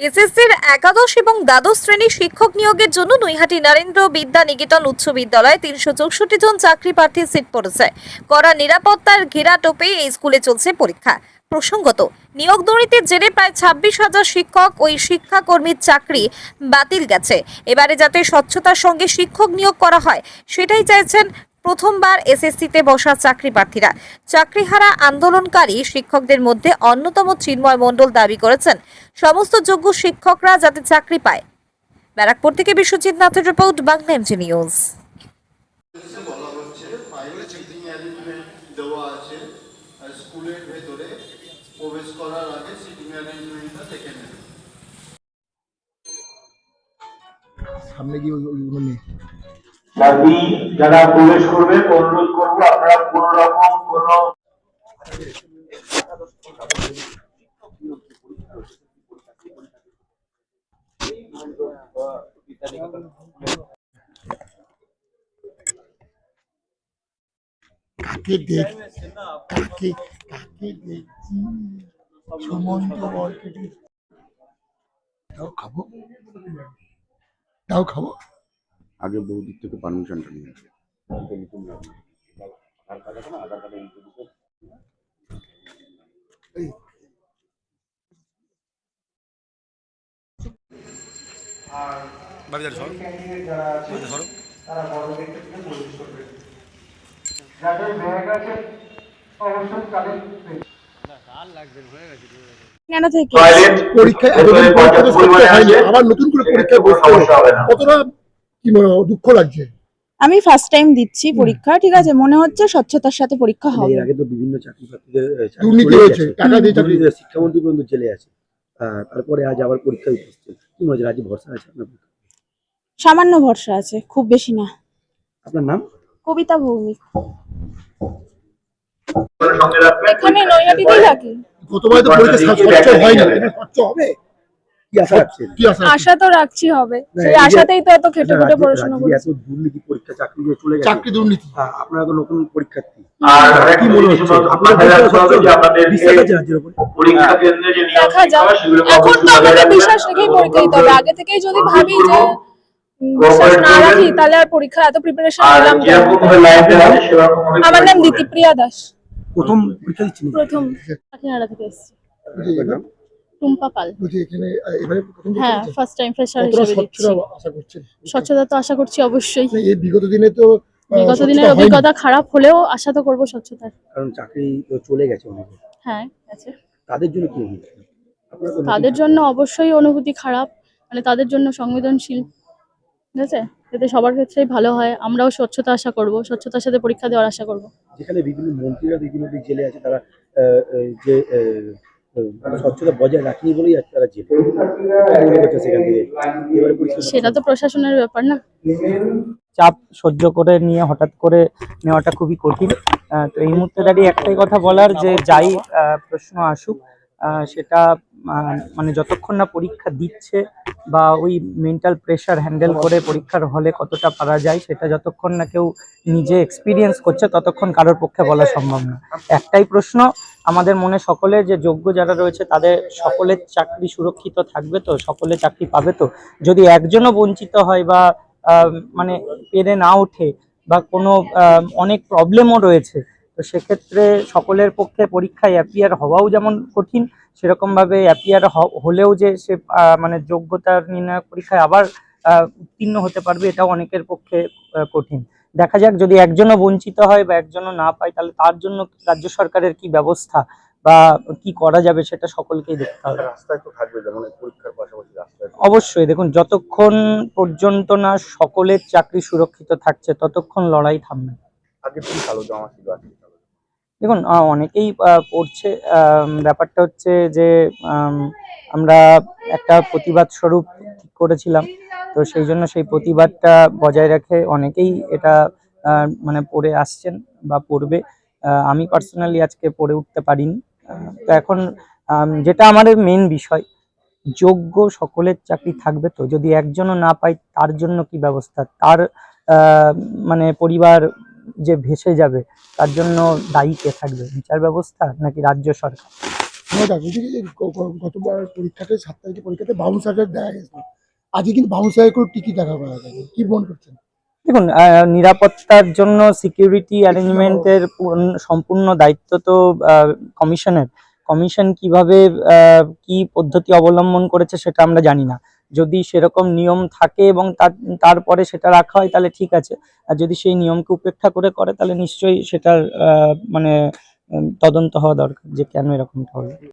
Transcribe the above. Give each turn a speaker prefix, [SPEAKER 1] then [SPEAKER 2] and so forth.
[SPEAKER 1] এসএসসির একাদশ এবং দ্বাদশ শ্রেণির শিক্ষক নিয়োগের জন্য নৈহাটি নরেন্দ্র বিদ্যা নিকেতন উচ্চ বিদ্যালয়ে তিনশো চৌষট্টি জন চাকরি প্রার্থীর সিট পড়েছে। কড়া নিরাপত্তার ঘেরা টোপে এই স্কুলে চলছে পরীক্ষা। প্রসঙ্গত, নিয়োগ দুর্নীতির জেরে প্রায় ছাব্বিশ হাজার শিক্ষক ওই শিক্ষাকর্মীর চাকরি বাতিল গেছে। এবারে যাতে স্বচ্ছতার সঙ্গে শিক্ষক নিয়োগ করা হয়, সেটাই চাইছেন প্রথমবার এসএসসিতে বসা চাকরি প্রার্থীরা চাকরিহারা আন্দোলনকারী শিক্ষকদের মধ্যে অন্যতম চিন্ময় মণ্ডল দাবি করেছেন, সমস্ত যোগ্য শিক্ষকরা যাতে চাকরি পায়। ব্যারাকপুর থেকে বিশ্বজিৎ নাথের রিপোর্ট, বাংলা এমজি নিউজ।
[SPEAKER 2] সামনে গিয়ে নেই
[SPEAKER 3] যারা প্রবেশ করবে, অনুরোধ আপনারা কোন রকম কোন
[SPEAKER 2] কাকে দেখ কাকে কাকে দেখছি? খাব। তাও খাব?
[SPEAKER 4] আগে বৌদির থেকে পারমিশনটা নিয়ে আসে।
[SPEAKER 2] এই
[SPEAKER 5] কেন
[SPEAKER 2] পরীক্ষায় এতদিন পরীক্ষা তো করতে হয়নি। আবার নতুন করে পরীক্ষায় বসতে কতটা কি মনে হয় দুঃখ লাগছে?
[SPEAKER 5] আমি ফার্স্ট টাইম দিচ্ছি পরীক্ষা ঠিক আছে মনে হচ্ছে স্বচ্ছতার সাথে পরীক্ষা হবে।
[SPEAKER 6] এর আগে তো বিভিন্ন চাকরি প্রার্থীদের
[SPEAKER 2] দুর্নীতি হয়েছে টাকা দিয়ে চাকরি।
[SPEAKER 6] শিক্ষামন্ত্রী পর্যন্ত জেলে আছে। তারপরে আজ আবার পরীক্ষায় উপস্থিত। কি মনে হচ্ছে ভরসা আছে আপনার?
[SPEAKER 5] সামান্য ভরসা আছে খুব বেশি না।
[SPEAKER 6] আপনার নাম?
[SPEAKER 5] কবিতা ভৌমিক।
[SPEAKER 3] সঙ্গে রাখবেন।
[SPEAKER 5] এখানে নৈহাটিতেই থাকি।
[SPEAKER 2] গতবারে তো পরীক্ষা স্বচ্ছ হয়নি। এবার স্বচ্ছ হবে।
[SPEAKER 6] কি আশা রাখছেন?
[SPEAKER 2] আশা
[SPEAKER 5] তো রাখছি হবে। সেই আশাতেই তো এত খেটে
[SPEAKER 6] আচ্ছা,
[SPEAKER 5] খুটে পড়াশোনা
[SPEAKER 6] রাজ্যে এত দুর্নীতি পরীক্ষা চাকরি দিয়ে চলে গেছে।
[SPEAKER 2] চাকরি দুর্নীতি।
[SPEAKER 6] আপনারা তো নতুন পরীক্ষার্থী।
[SPEAKER 3] আর
[SPEAKER 6] কি মনে হচ্ছে? আপনার
[SPEAKER 3] মাথায় রাখতে হবে যে আপনাদের
[SPEAKER 6] বিশ্বাস আছে রাজ্যের উপর।
[SPEAKER 3] পরীক্ষা কেন্দ্রে যে নিয়ম
[SPEAKER 5] দেখা যাক। এখন তো আমাদের বিশ্বাস রেখেই পরীক্ষা দিতে হবে। আগে থেকেই যদি ভাবি যে বিশ্বাস না রাখি তাহলে আর পরীক্ষা এত প্রিপারেশন নিলাম আমার নাম। দিতিপ্রিয়া দাস।
[SPEAKER 6] প্রথম পরীক্ষা দিচ্ছেন
[SPEAKER 5] প্রথম। কাকিনাড়া থেকে এসেছি? টুম্পা পাল। হ্যাঁ ফার্স্ট টাইম ফ্রেশার
[SPEAKER 2] স্বচ্ছতা
[SPEAKER 5] তো আশা করছি অবশ্যই।
[SPEAKER 2] বিগত দিনে তো
[SPEAKER 5] বিগত দিনের অভিজ্ঞতা খারাপ হলেও আশা তো করব স্বচ্ছতার।
[SPEAKER 6] কারণ চাকরি চলে গেছে অনেকে।
[SPEAKER 5] হ্যাঁ আছে।
[SPEAKER 6] তাদের জন্য কি
[SPEAKER 5] তাদের অবশ্যই অনুভূতি খারাপ। মানে তাদের জন্য সংবেদনশীল। ঠিক আছে? যাতে সবার ক্ষেত্রেই ভালো হয়। আমরাও স্বচ্ছতা আশা করব। স্বচ্ছতার সাথে পরীক্ষা দেওয়ার আশা করব।
[SPEAKER 6] যেখানে বিভিন্ন মন্ত্রীরা বিভিন্ন জেলে আছে। তারা যে স্বচ্ছতা বজায় রাখিনি বলেই আজ তারা জেলে। সেখান থেকে? এবারে
[SPEAKER 5] সেটা তো প্রশাসনের ব্যাপার না।
[SPEAKER 7] চাপ সহ্য করে নিয়ে হঠাৎ করে নেওয়াটা খুবই কঠিন। আহ, তো এই মুহূর্তে দাঁড়িয়ে একটাই কথা বলার যে যাই আহ, প্রশ্ন আসুক আহ, সেটা মানে যতক্ষণ না পরীক্ষা দিচ্ছে বা ওই মেন্টাল প্রেশার হ্যান্ডেল করে পরীক্ষার হলে কতটা পারা যায়, সেটা যতক্ষণ না কেউ নিজে এক্সপিরিয়েন্স করছে, ততক্ষণ কারোর পক্ষে বলা সম্ভব না। একটাই প্রশ্ন, আমাদের মনে সকলে যে যোগ্য যারা রয়েছে, তাদের সকলের চাকরি সুরক্ষিত থাকবে তো? সকলে চাকরি পাবে তো? যদি একজনও বঞ্চিত হয় বা মানে পেরে না ওঠে বা কোনো অনেক প্রবলেমও রয়েছে সেক্ষেত্রে সকলের পক্ষে পরীক্ষায় অ্যাপিয়ার হওয়াও যেমন কঠিন সেরকমভাবে অ্যাপিয়ার হলেও যে সে মানে যোগ্যতার নির্ণায়ক পরীক্ষায় আবার উত্তীর্ণ হতে পারবে এটাও অনেকের পক্ষে কঠিন। দেখা যাক যদি একজনও বঞ্চিত হয় বা একজনও না পায় তাহলে তার জন্য রাজ্য সরকারের কি ব্যবস্থা বা কি করা যাবে সেটা সকলকেই দেখতে হবে।
[SPEAKER 4] রাস্তায় যেমন পরীক্ষার পাশাপাশি
[SPEAKER 7] অবশ্যই দেখুন যতক্ষণ পর্যন্ত না সকলের চাকরি সুরক্ষিত থাকছে ততক্ষণ লড়াই থামবে
[SPEAKER 4] আগে কি কালো জামা ছিল আজকে।
[SPEAKER 7] দেখুন অনেকেই পড়ছে ব্যাপারটা হচ্ছে যে আমরা একটা প্রতিবাদ স্বরূপ করেছিলাম। তো সেই জন্য সেই প্রতিবাদটা বজায় রেখে অনেকেই এটা মানে পড়ে আসছেন বা পড়বে। আমি পার্সোনালি আজকে পড়ে উঠতে পারিনি। তো এখন যেটা আমাদের মেন বিষয়, যোগ্য সকলের চাকরি থাকবে তো। যদি একজনও না পায়, তার জন্য কি ব্যবস্থা? তার মানে পরিবার যে ভেসে যাবে তার জন্য দায়ী কে থাকবে? বিচার ব্যবস্থা নাকি রাজ্য সরকার?
[SPEAKER 2] গতবার পরীক্ষাতে সাত তারিখে পরীক্ষাতে গেছে আজকে কিন্তু টিকিট দেখা করা যায়নি। কি মনে করছেন?
[SPEAKER 7] দেখুন নিরাপত্তার জন্য সিকিউরিটি অ্যারেঞ্জমেন্টের সম্পূর্ণ দায়িত্ব তো কমিশনের কমিশন কীভাবে কি পদ্ধতি অবলম্বন করেছে সেটা আমরা জানি না। যদি সেরকম নিয়ম থাকে এবং তার, তারপরে সেটা রাখা হয়, তাহলে ঠিক আছে। আর যদি সেই নিয়মকে উপেক্ষা করে করে, তাহলে নিশ্চয়ই সেটার মানে তদন্ত হওয়া দরকার যে কেন এরকমটা হলো।